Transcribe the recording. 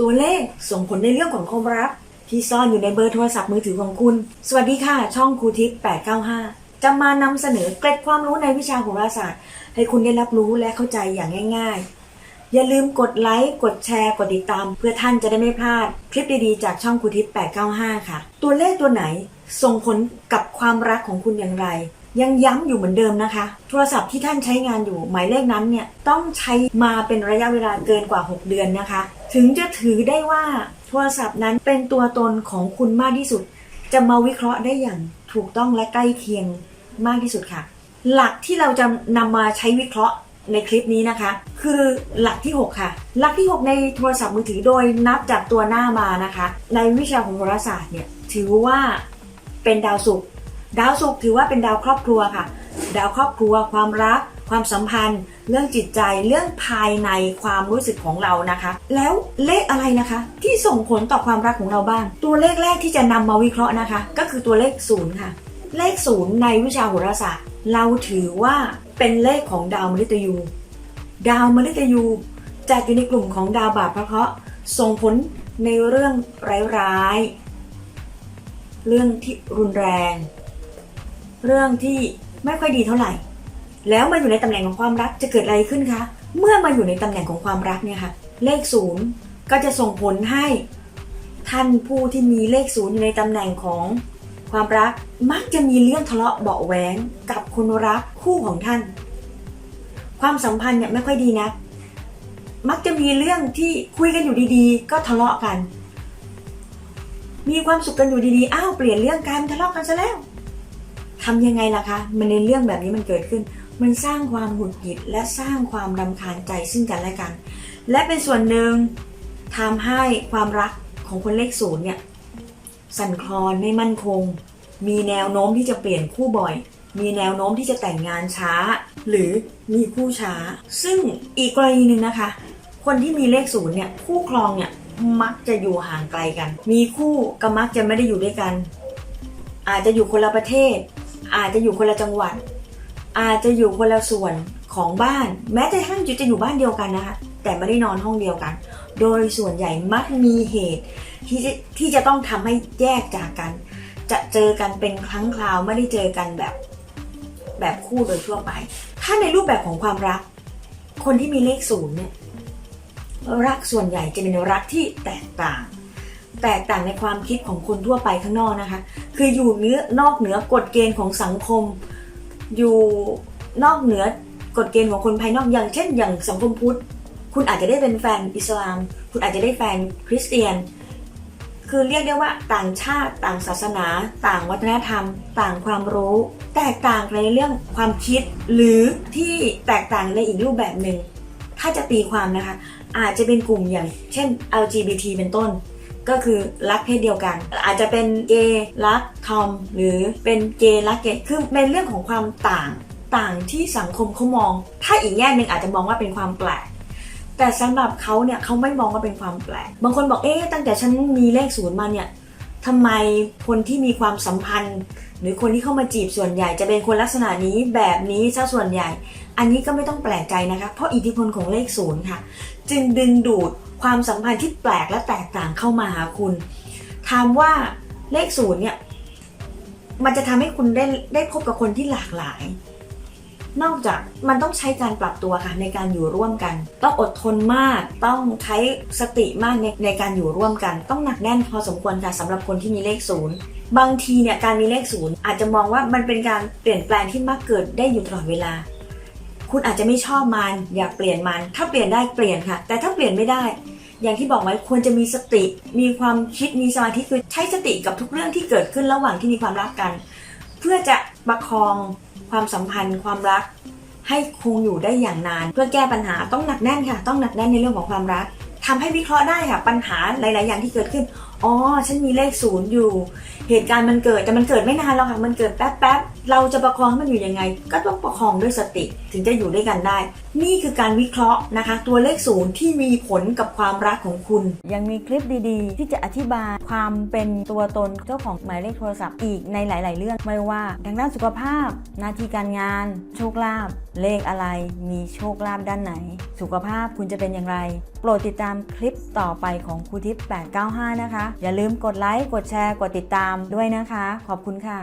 ตัวเลขส่งผลในเรื่องของความรักที่ซ่อนอยู่ในเบอร์โทรศัพท์มือถือของคุณ สวัสดีค่ะ ช่องครูทิพย์895 จะมานำเสนอเกร็ดความรู้ในวิชาโหราศาสตร์ ให้คุณได้รับรู้และเข้าใจอย่างง่าย ๆ อย่าลืมกดไลค์ กดแชร์ กดติดตาม เพื่อท่านจะได้ไม่พลาด คลิปดีๆ จากช่องครูทิพย์895 ค่ะ ตัวเลขตัวไหนส่งผลกับความรักของคุณอย่างไร ยังย้ำอยู่เหมือนเดิมนะคะ โทรศัพท์ที่ท่านใช้งานอยู่หมายเลขนั้นเนี่ยต้องใช้มาเป็นระยะเวลาเกินกว่า 6 เดือนนะคะ ถึงจะถือได้ว่าโทรศัพท์นั้นเป็นตัวตนของคุณมากที่สุด จะมาวิเคราะห์ได้อย่างถูกต้องและใกล้เคียงมากที่สุดค่ะ หลักที่เราจะนำมาใช้วิเคราะห์ในคลิปนี้นะคะ คือหลักที่ 6 ค่ะ หลักที่ 6 ในโทรศัพท์มือถือโดยนับจากตัวหน้ามานะคะ ในวิชาของโหราศาสตร์เนี่ยถือว่าเป็นดาวศุกร์ดาวศุกร์ถือว่าเป็นดาวครอบครัวค่ะ ดาวครอบครัว ความรัก ความสัมพันธ์ เรื่องจิตใจเรื่องภายในความรู้สึกของเรานะคะ แล้วเลขอะไรนะคะ ที่ส่งผลต่อความรักของเราบ้าง ตัวเลขแรกที่จะนำมาวิเคราะห์นะคะ ก็คือตัวเลขศูนย์ค่ะ เลขศูนย์ในวิชาโหราศาสตร์ เราถือว่าเป็นเลขของดาวมฤตยู ดาวมฤตยูจัดอยู่ในกลุ่มของดาวบาปพระเคราะห์ส่งผลในเรื่องร้ายๆเรื่องที่รุนแรง เรื่องที่ ไม่ค่อยดีเท่าไหร่ แล้วมาอยู่ในตำแหน่งของความรักจะเกิดอะไรขึ้นคะ เมื่อมาอยู่ในตำแหน่งของความรักเนี่ยค่ะเลขศูนย์ก็จะส่งผลให้ท่านผู้ที่มีเลขศูนย์อยู่ในตำแหน่งของความรักมักจะมีเรื่องทะเลาะเบาแหวงกับคนรักคู่ของท่าน ความสัมพันธ์เนี่ยไม่ค่อยดีนะ มักจะมีเรื่องที่คุยกันอยู่ดีๆ ก็ทะเลาะกัน มีความสุขกันอยู่ดีๆ อ้าวเปลี่ยนเรื่องการทะเลาะกันซะแล้ว ทำยังไงล่ะคะ มันในเรื่องแบบนี้มันเกิดขึ้น มันสร้างความหงุดหงิดและสร้างความรำคาญใจซึ่งกันและกัน และเป็นส่วนหนึ่งทำให้ความรักของคนเลขศูนย์เนี่ยสั่นคลอนไม่มั่นคง มีแนวโน้มที่จะเปลี่ยนคู่บ่อย มีแนวโน้มที่จะแต่งงานช้า หรือมีคู่ช้า ซึ่งอีกกรณีหนึ่งนะคะ คนที่มีเลขศูนย์เนี่ยคู่ครองเนี่ยมักจะอยู่ห่างไกลกัน มีคู่ก็มักจะไม่ได้อยู่ด้วยกัน อาจจะอยู่คนละประเทศ อาจจะอยู่คนละจังหวัด อาจจะอยู่คนละส่วนของบ้าน แม้แต่ท่านจะอยู่บ้านเดียวกันนะคะแต่ไม่ได้นอนห้องเดียวกัน โดยส่วนใหญ่มักมีเหตุที่จะที่จะต้องทำให้แยกจากกัน จะเจอกันเป็นครั้งคราวไม่ได้เจอกันแบบแบบคู่โดยทั่วไป ถ้าในรูปแบบของความรัก คนที่มีเลขศูนย์เนี่ยรักส่วนใหญ่จะเป็นรักที่แตกต่าง แตกต่างในความคิดของคนทั่วไปข้างนอกนะคะ คืออยู่เนื้อนอกเหนือกฎเกณฑ์ของสังคม อยู่นอกเหนือกฎเกณฑ์ของคนภายนอกอย่างเช่น อย่างสังคมพุทธ คุณอาจจะได้เป็นแฟนอิสลาม คุณอาจจะได้แฟนคริสเตียน คือเรียกได้ว่าต่างชาติต่างศาสนา ต่างวัฒนธรรม ต่างความรู้ แตกต่างในเรื่องความคิด หรือที่แตกต่างในอีกรูปแบบหนึ่งถ้าจะตีความนะคะ อาจจะเป็นกลุ่มอย่างเช่น LGBT เป็นต้น ก็คือรักเพศเดียวกัน อาจจะเป็นเกย์รักทอมหรือเป็นเกย์รักเกย์คือเป็นเรื่องของความต่างต่างที่สังคมเขามอง ถ้าอีกแง่หนึ่งอาจจะมองว่าเป็นความแปลกแต่สำหรับเขาเนี่ยเขาไม่มองว่าเป็นความแปลกบางคนบอกเอ๊ะตั้งแต่ฉันมีเลขศูนย์มาเนี่ยทำไมคนที่มีความสัมพันธ์ หรือคนที่เข้ามาจีบส่วนใหญ่ จะเป็นคนลักษณะนี้แบบนี้ซะส่วนใหญ่ อันนี้ก็ไม่ต้องแปลกใจนะคะ เพราะอิทธิพลของเลขศูนย์ค่ะ จึงดึงดูด ความสัมพันธ์ที่แปลกและแตกต่างเข้ามาหาคุณถามว่าเลขศูนย์เนี่ย มันจะทำให้คุณได้ได้พบกับคนที่หลากหลาย นอกจากมันต้องใช้การปรับตัวค่ะในการอยู่ร่วมกัน ต้องอดทนมาก ต้องใช้สติมากในในการอยู่ร่วมกัน ต้องหนักแน่นพอสมควรค่ะสำหรับคนที่มีเลขศูนย์บางทีเนี่ยการมีเลขศูนย์อาจจะมองว่ามันเป็นการเปลี่ยนแปลงที่มักเกิดได้อยู่ตลอดเวลา คุณอาจจะไม่ชอบมัน อยากเปลี่ยนมัน ถ้าเปลี่ยนได้เปลี่ยนค่ะ แต่ถ้าเปลี่ยนไม่ได้ อย่างที่บอกไว้ควรจะมีสติ มีความคิดมีสมาธิคือใช้สติกับทุกเรื่องที่เกิดขึ้นระหว่างที่มีความรักกัน เพื่อจะประคองความสัมพันธ์ ความรัก ให้คงอยู่ได้อย่างนาน เพื่อแก้ปัญหาต้องหนักแน่นค่ะ ต้องหนักแน่นในเรื่องของความรักทำให้วิเคราะห์ได้ค่ะปัญหาหลาย ๆ อย่างที่เกิดขึ้น อ๋อ ฉันมีเลขศูนย์อยู่ เหตุการณ์มันเกิดแต่มันเกิดไม่นานหรอกค่ะ มันเกิดแป๊บๆเราจะประคองมันอยู่ยังไง ก็ต้องประคองด้วยสติถึงจะอยู่ด้วยกันได้ นี่คือการวิเคราะห์นะคะ ตัวเลขศูนย์ที่มีผลกับความรักของคุณ ยังมีคลิปดีๆ ที่จะอธิบายความเป็นตัวตนเจ้าของหมายเลขโทรศัพท์อีกในหลาย ๆ เรื่องไม่ว่าทางด้านสุขภาพ หน้าที่การงาน โชคลาภเลขอะไร มีโชคลาภด้านไหน สุขภาพคุณจะเป็นอย่างไร โปรดติดตามคลิปต่อไปของครูทิพย์895 นะคะอย่าลืมกดไลค์ กดแชร์ กดติดตามด้วยนะคะ ขอบคุณค่ะ